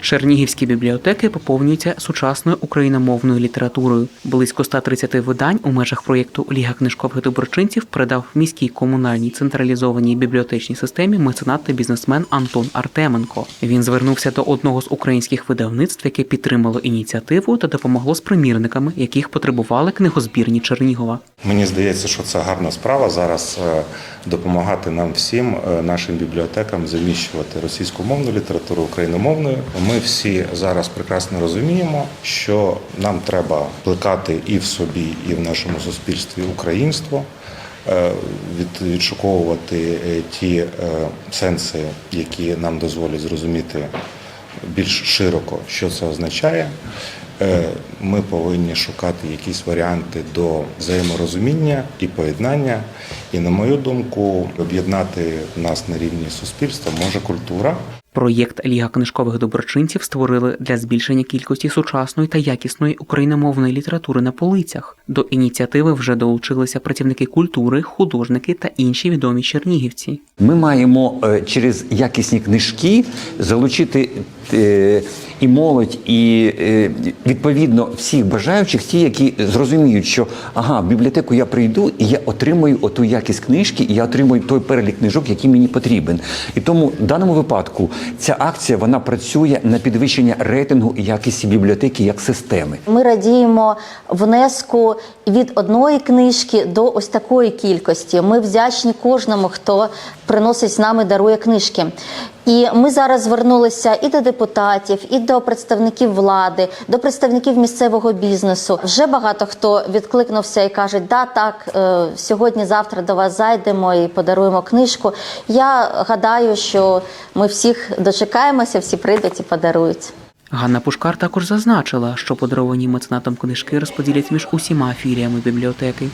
Чернігівські бібліотеки поповнюються сучасною україномовною літературою. Близько 130 видань у межах проєкту Ліга книжкових доброчинців передав міській комунальній централізованій бібліотечній системі меценат та бізнесмен Антон Артеменко. Він звернувся до одного з українських видавництв, яке підтримало ініціативу та допомогло з примірниками, яких потребували книгозбірні Чернігова. Мені здається, що це гарна справа зараз е, допомагати нам всім, е, нашим бібліотекам, заміщувати російськомовну літературу україномовною. Ми всі зараз прекрасно розуміємо, що нам треба плекати і в собі, і в нашому суспільстві українство. е, відшуковувати ті сенси, які нам дозволять зрозуміти більш широко, що це означає. Е, Ми повинні шукати якісь варіанти до взаєморозуміння і поєднання. І, на мою думку, об'єднати нас на рівні суспільства може культура. Проєкт Ліга книжкових доброчинців створили для збільшення кількості сучасної та якісної україномовної літератури на полицях. До ініціативи вже долучилися працівники культури, художники та інші відомі чернігівці. Ми маємо е, через якісні книжки залучити і молодь, і е, відповідно всіх бажаючих, ті, які зрозуміють, що ага, в бібліотеку я прийду і я отримую оту якість книжки, і я отримую той перелік книжок, який мені потрібен. І тому в даному випадку ця акція вона працює на підвищення рейтингу і якості бібліотеки як системи. Ми радіємо внеску від одної книжки до ось такої кількості. Ми вдячні кожному, хто приносить з нами, дарує книжки. І ми зараз звернулися і до депутатів, і до представників влади, до представників місцевого бізнесу. Вже багато хто відкликнувся і каже, да, так, е, сьогодні-завтра до вас зайдемо і подаруємо книжку. Я гадаю, що ми всіх дочекаємося, всі прийдуть і подарують. Ганна Пушкар також зазначила, що подаровані меценатом книжки розподілять між усіма філіями бібліотеки.